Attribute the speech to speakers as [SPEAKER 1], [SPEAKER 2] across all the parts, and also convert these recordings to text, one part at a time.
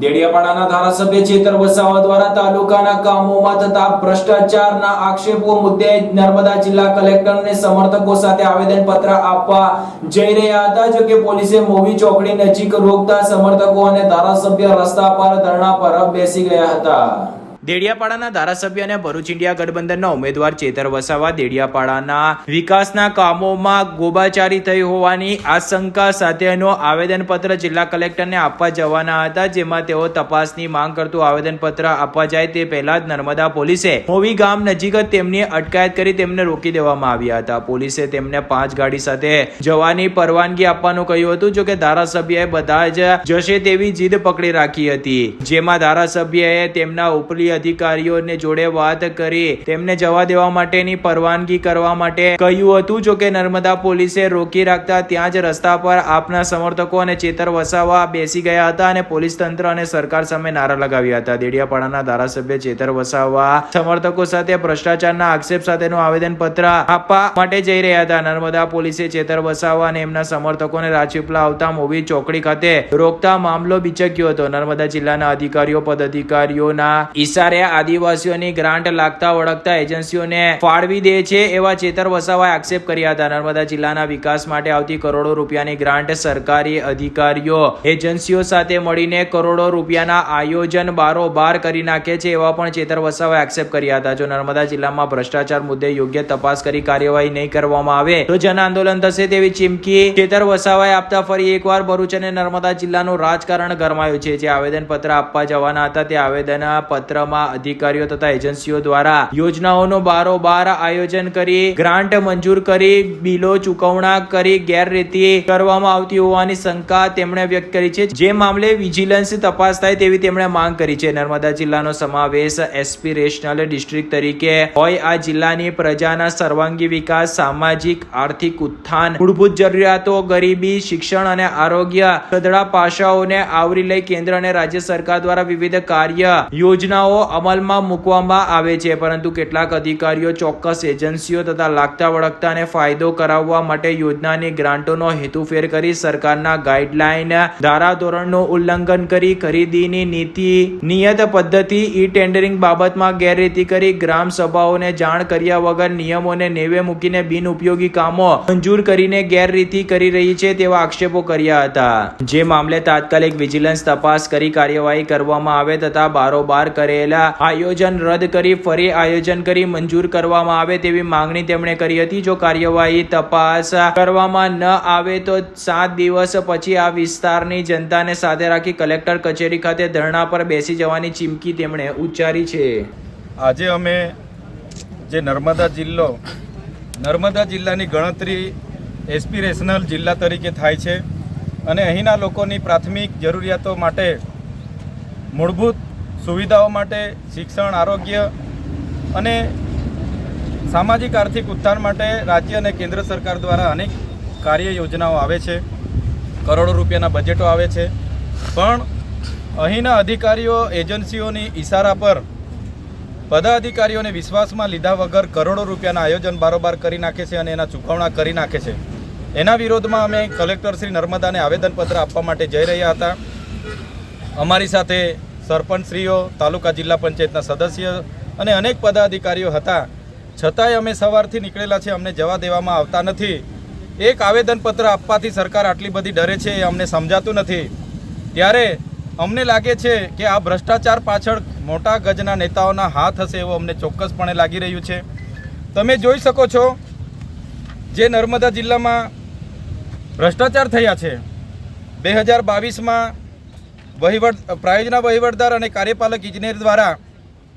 [SPEAKER 1] દેડિયાપાડાના ધારાસભ્ય ચેતર વસાવા દ્વારા તાલુકાના કામોમાં થતા ભ્રષ્ટાચારના આક્ષેપો મુદ્દે નર્મદા જિલ્લા કલેક્ટરને સમર્થકો સાથે આવેદન પત્ર આપવા જઈ રહ્યા હતા, જો કે પોલીસે મોવી ચોકડી નજીક રોકતા સમર્થકો અને ધારાસભ્ય રસ્તા પર ધરણા પર બેસી ગયા હતા. દેડિયાપાડાના ધારાસભ્ય અને ભરૂચ ઇન્ડિયા ગઠબંધનના ઉમેદવાર ચેતર વસાવા દેડિયાપાડાના વિકાસના કામોમાં ગોબાચારી થઈ હોવાની આશંકા સાથેનો આવેદનપત્ર જિલ્લા કલેક્ટરને આપવા જવાના હતા, જેમાં તેઓ તપાસની માંગ કરતું આવેદનપત્ર આપવા જાય તે પહેલા જ નર્મદા પોલીસે મોવી ગામ નજીક જ તેમની અટકાયત કરી તેમને રોકી દેવામાં આવ્યા હતા. પોલીસે તેમને પાંચ ગાડી સાથે જવાની પરવાનગી આપવાનું કહ્યું હતું જો કે ધારાસભ્યએ બધા જ જશે તેવી જીદ પકડી રાખી હતી. જેમાં ધારાસભ્યએ તેમના ઉપરી અધિકારીઓને જોડે વાત કરી. તેમને જવા દેવા માટેની પરવાનગી કરવા માટે કહ્યું હતું જો કે નર્મદા પોલીસે રોકી રાખતા ત્યાં જ રસ્તા પર આપના સમર્થકો અને ચેતર વસાવા બેસી ગયા હતા અને પોલીસ તંત્ર અને સરકાર સામે નારા લગાવ્યા હતા. દેડિયાપાડાના ધારાસભ્ય ચેતર વસાવા સમર્થકો સાથે ભ્રષ્ટાચારના આક્ષેપ સાથેનું આવેદન પત્ર આપવા માટે જઈ રહ્યા હતા. નર્મદા પોલીસે ચેતર વસાવા અને એમના સમર્થકોને રાજપીપલા આવતા મોવી ચોકડી ખાતે રોકતા મામલો બિચક્યો હતો. નર્મદા જિલ્લાના અધિકારીઓ, પદાધિકારીઓના ઈશારે આદિવાસીઓની ગ્રાન્ટ લાગતા વળગતા એજન્સીઓને ફાળવી દે છે એવા ચેતર વસાવાએ આક્ષેપ કર્યા હતા. નર્મદા જિલ્લાના વિકાસ માટે આવતી કરોડો રૂપિયાની ગ્રાન્ટ સરકારી અધિકારીઓ એજન્સીઓ સાથે મળીને કરોડો રૂપિયાના આયોજન બારોબાર કરી નાખે છે એવા પણ ચેતર વસાવાએ આક્ષેપ કર્યા હતા. જો નર્મદા જિલ્લામાં ભ્રષ્ટાચાર મુદ્દે યોગ્ય તપાસ કરી કાર્યવાહી નહીં કરવામાં આવે, તો જન આંદોલન થશે તેવી ચીમકી ચેતર વસાવાએ આપતા ફરી એકવાર ભરૂચ અને નર્મદા જિલ્લાનું રાજકારણ ગરમાયું છે. જે આવેદન પત્ર આપવા જવાના હતા તે આવેદન પત્રમાં અધિકારીઓ તથા એજન્સીઓ દ્વારા યોજનાઓનો બારોબાર આયોજન કરી, ગ્રાન્ટ મંજૂર કરી, બિલો ચૂકવણા કરી, ગેરરીતિ કરવામાં આવતી હોવાની શંકા તેમણે વ્યક્ત કરી છે. જે મામલે વિજિલન્સ તપાસ થાય તેવી તેમણે માંગ કરી છે. નર્મદા જિલ્લાનો સમાવેશ એસ્પિરેશનલ ડિસ્ટ્રિક્ટ તરીકે હોય. આ જિલ્લાની પ્રજાના સર્વાંગી વિકાસ, સામાજિક, આર્થિક ઉત્થાન, મૂળભૂત જરૂરિયાતો, ગરીબી, શિક્ષણ અને આરોગ્ય સદડા પાસાઓને આવરી લઈ કેન્દ્ર અને રાજ્ય સરકાર દ્વારા વિવિધ કાર્ય યોજનાઓ અમલમાં મૂકવામાં આવે છે, પરંતુ કેટલાક અધિકારીઓ ચોક્કસ એજન્સીઓ તથા લાગતા વળગતાને ફાયદો કરાવવા માટે યોજનાની ગ્રાન્ટોનો હેતુફેર કરી સરકારના ગાઈડલાઈન ધારાધોરણનું ઉલ્લંઘન કરી ખરીદીની નીતિ નિયત પદ્ધતિ ઈ ટેન્ડરિંગ બાબતમાં ગેરરીતિ કરી ગ્રામ સભાઓને જાણ કર્યા વગર નિયમોને નેવે મૂકીને બિનઉપયોગી કામો મંજૂર કરીને ગેરરીતિ કરી રહી છે તેવા આક્ષેપો કર્યા હતા. જે મામલે તાત્કાલિક વિજિલન્સ તપાસ કરી કાર્યવાહી કરવામાં આવે તથા બારોબાર કરેલા આયોજન રદ કરી, ફરી આયોજન કરી મંજૂર કરવામાં આવે તેવી માંગણી તેમણે કરી હતી. જો કાર્યવાહી તપાસ કરવામાં ન આવે તો સાત દિવસ પછી આ વિસ્તારની જનતાને સાથે રાખી કલેક્ટર કચેરી ખાતે ધરણા પર બેસી જવાની ચીમકી તેમણે ઉચ્ચારી છે.
[SPEAKER 2] આજે અમે જે નર્મદા જિલ્લો, નર્મદા જિલ્લાની ગણતરી એસ્પિરેશનલ જિલ્લા તરીકે થાય છે અને અહીંના લોકોની પ્રાથમિક જરૂરિયાતો માટે મૂળભૂત સુવિધાઓ માટે શિક્ષણ, આરોગ્ય અને સામાજિક આર્થિક ઉત્થાન માટે રાજ્ય અને કેન્દ્ર સરકાર દ્વારા અનેક કાર્ય યોજનાઓ આવે છે. કરોડો રૂપિયાના બજેટો આવે છે. પણ અહીંના અધિકારીઓ, એજન્સીઓની ઈશારા પર પદાધિકારીઓને વિશ્વાસમાં લીધા વગર કરોડો રૂપિયાના આયોજન બારોબાર કરી નાખે છે અને એના ચૂકવણા કરી નાખે છે. એના વિરોધમાં અમે કલેક્ટર શ્રી નર્મદાને આવેદનપત્ર આપવા માટે જઈ રહ્યા હતા. અમારી સાથે સરપંચશ્રીઓ, તાલુકા જિલ્લા પંચાયતના સદસ્ય અને અનેક પદાધિકારીઓ હતા. છતાંય અમે સવારથી નીકળેલા છે અમને જવા દેવામાં આવતા નથી. એક આવેદનપત્ર આપવાથી સરકાર આટલી બધી ડરે છે એ અમને સમજાતું નથી. ત્યારે અમને લાગે છે કે આ ભ્રષ્ટાચાર પાછળ મોટા ગજના નેતાઓના હાથ હશે એવું અમને ચોક્કસપણે લાગી રહ્યું છે. તમે જોઈ શકો છો જે નર્મદા જિલ્લામાં ભ્રષ્ટાચાર થયા છે. બે હજાર બાવીસમાં વહીવટ, પ્રાયોજના વહીવટદાર અને કાર્યપાલક ઇજનેર દ્વારા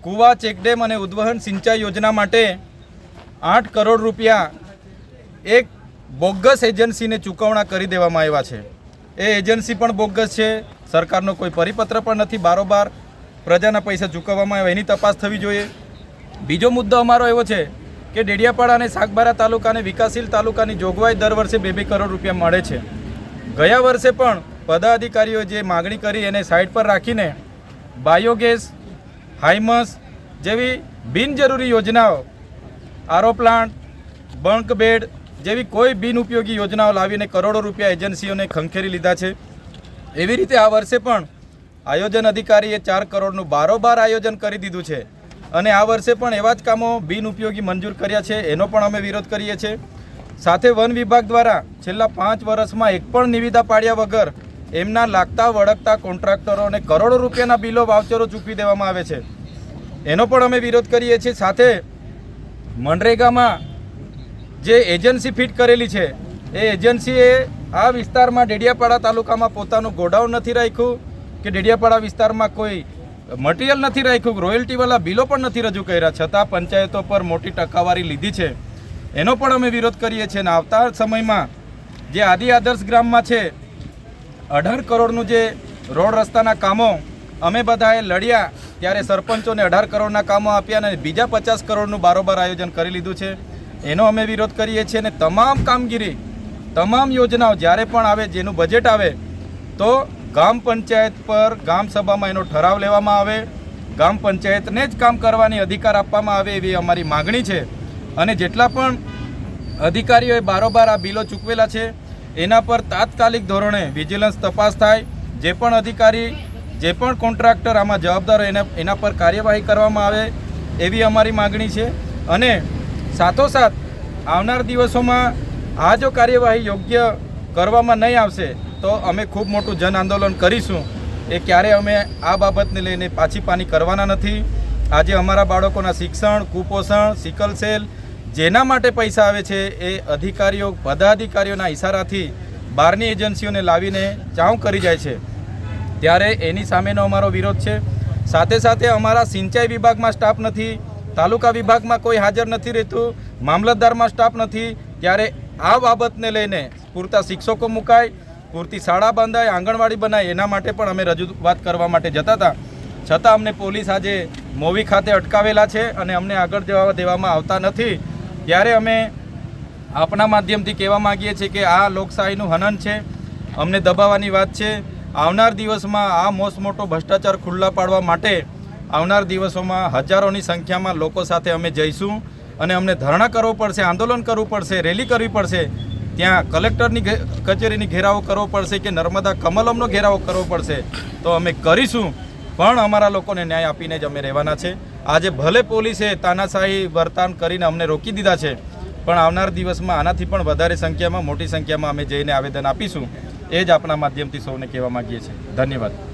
[SPEAKER 2] કુવા, ચેકડેમ અને ઉદ્વહન સિંચાઈ યોજના માટે આઠ કરોડ રૂપિયા એક બોગસ એજન્સીને ચૂકવણા કરી દેવામાં આવ્યા છે. એ એજન્સી પણ બોગસ છે. સરકારનો કોઈ પરિપત્ર પણ નથી. બારોબાર પ્રજાના પૈસા ચૂકવવામાં આવ્યા. એની તપાસ થવી જોઈએ. બીજો મુદ્દો અમારો એવો છે કે ડેડિયાપાડા અને સાગબારા તાલુકા અને વિકાસશીલ તાલુકાની જોગવાઈ દર વર્ષે બે બે કરોડ રૂપિયા મળે છે. ગયા વર્ષે પણ પદાધિકારીઓ જે માગણી કરી એને સાઈડ પર રાખીને બાયોગેસ હાઇમસ જેવી બિનજરૂરી યોજનાઓ, આરો પ્લાન્ટ, બંક બેડ જેવી કોઈ બિનઉપયોગી યોજનાઓ લાવીને કરોડો રૂપિયા એજન્સીઓને ખંખેરી લીધા છે. એવી રીતે આ વર્ષે પણ આયોજન અધિકારીએ ચાર કરોડનું બારોબાર આયોજન કરી દીધું છે અને આ વર્ષે પણ એવા જ કામો બિનઉપયોગી મંજૂર કર્યા છે, એનો પણ અમે વિરોધ કરીએ છીએ. સાથે વન વિભાગ દ્વારા છેલ્લા પાંચ વર્ષમાં એક પણ નિવિદા પાડ્યા વગર એમના લાગતા વળગતા કોન્ટ્રાક્ટરોને કરોડો રૂપિયાના બિલો વાઉચરો ચૂકવી દેવામાં આવે છે. એનો પણ અમે વિરોધ કરીએ છીએ. સાથે મનરેગામાં જે એજન્સી ફિટ કરેલી છે, એ એજન્સીએ આ વિસ્તારમાં ડેડિયાપાડા તાલુકામાં પોતાનું ગોડાઉન નથી રાખ્યું કે ડેડિયાપાડા વિસ્તારમાં કોઈ મટીરિયલ નથી રાખ્યું રોયલ્ટીવાળા બિલો પણ નથી રજૂ કર્યા. છતાં પંચાયતો પર મોટી ટકાવારી લીધી છે. એનો પણ અમે વિરોધ કરીએ છીએ. અને આવતા સમયમાં જે આદિ આદર્શ ગ્રામમાં છે અઢાર કરોડનું જે રોડ રસ્તાના કામો અમે બધાએ લડ્યા, ત્યારે સરપંચોને અઢાર કરોડના કામો આપ્યા અને બીજા પચાસ કરોડનું બારોબાર આયોજન કરી લીધું છે. એનો અમે વિરોધ કરીએ છીએ અને તમામ કામગીરી, તમામ યોજનાઓ જ્યારે પણ આવે, જેનું બજેટ આવે, તો ગામ પંચાયત પર ગામ સભામાં એનો ઠરાવ લેવામાં આવે. ગામ પંચાયતને જ કામ કરવાની અધિકાર આપવામાં આવે એવી અમારી માગણી છે. અને જેટલા પણ અધિકારીઓએ બારોબાર આ બિલો ચૂકવેલા છે એના પર તાત્કાલિક ધોરણે વિજિલન્સ તપાસ થાય. જે પણ અધિકારી, જે પણ કોન્ટ્રાક્ટર આમાં જવાબદાર એના એના પર કાર્યવાહી કરવામાં આવે એવી અમારી માગણી છે. અને સાથોસાથ આવનાર દિવસોમાં આ જો કાર્યવાહી યોગ્ય કરવામાં નહીં આવશે, તો અમે ખૂબ મોટું જન આંદોલન કરીશું. એ ક્યારે અમે આ બાબતને લઈને પાછી પાની કરવાના નથી. આજે અમારા બાળકોના શિક્ષણ, કુપોષણ, સિકલ સેલ જેના માટે પૈસા આવે છે એ અધિકારીઓ, પદાધિકારીઓના ઇશારાથી બહારની એજન્સીઓને લાવીને ચાઉં કરી જાય છે. ત્યારે એની સામેનો અમારો વિરોધ છે. સાથે સાથે અમારા સિંચાઈ વિભાગમાં સ્ટાફ નથી, તાલુકા વિભાગમાં કોઈ હાજર નથી રહેતું, મામલતદારમાં સ્ટાફ નથી. ત્યારે આ બાબતને લઈને પૂરતા શિક્ષકો મુકાય, પૂરતી શાળા બંધાય, આંગણવાડી બનાય, એના માટે પણ અમે રજૂઆત કરવા માટે જતા હતા. છતાં અમને પોલીસ આજે મોવી ખાતે અટકાવેલા છે અને અમને આગળ જવા દેવામાં આવતા નથી. ત્યારે અમે આપણા માધ્યમથી કહેવા માગીએ છીએ કે આ લોકશાહીનું હનન છે, અમને દબાવવાની વાત છે. આવનાર દિવસમાં આ મોસ મોટો ભ્રષ્ટાચાર ખુલ્લા પાડવા માટે આવનાર દિવસોમાં હજારોની સંખ્યામાં લોકો સાથે અમે જઈશું અને અમને ધરણા કરવો પડશે, આંદોલન કરવું પડશે, રેલી કરવી પડશે. ત્યાં કલેક્ટરની કચેરીની ઘેરાવો કરવો પડશે કે નર્મદા કમલમનો ઘેરાવો કરવો પડશે તો અમે કરીશું. પણ અમારા લોકોને ન્યાય આપીને જ અમે રહેવાના છે. આજે ભલે પોલીસે તાનાશાહી વર્તાન કરીને અમને રોકી દીધા છે, પણ આવનાર દિવસમાં આનાથી પણ વધારે સંખ્યામાં, મોટી સંખ્યામાં અમે જઈને આવેદન આપીશું. એ જ આપણા માધ્યમથી સૌને કહેવા માગીએ છીએ. ધન્યવાદ.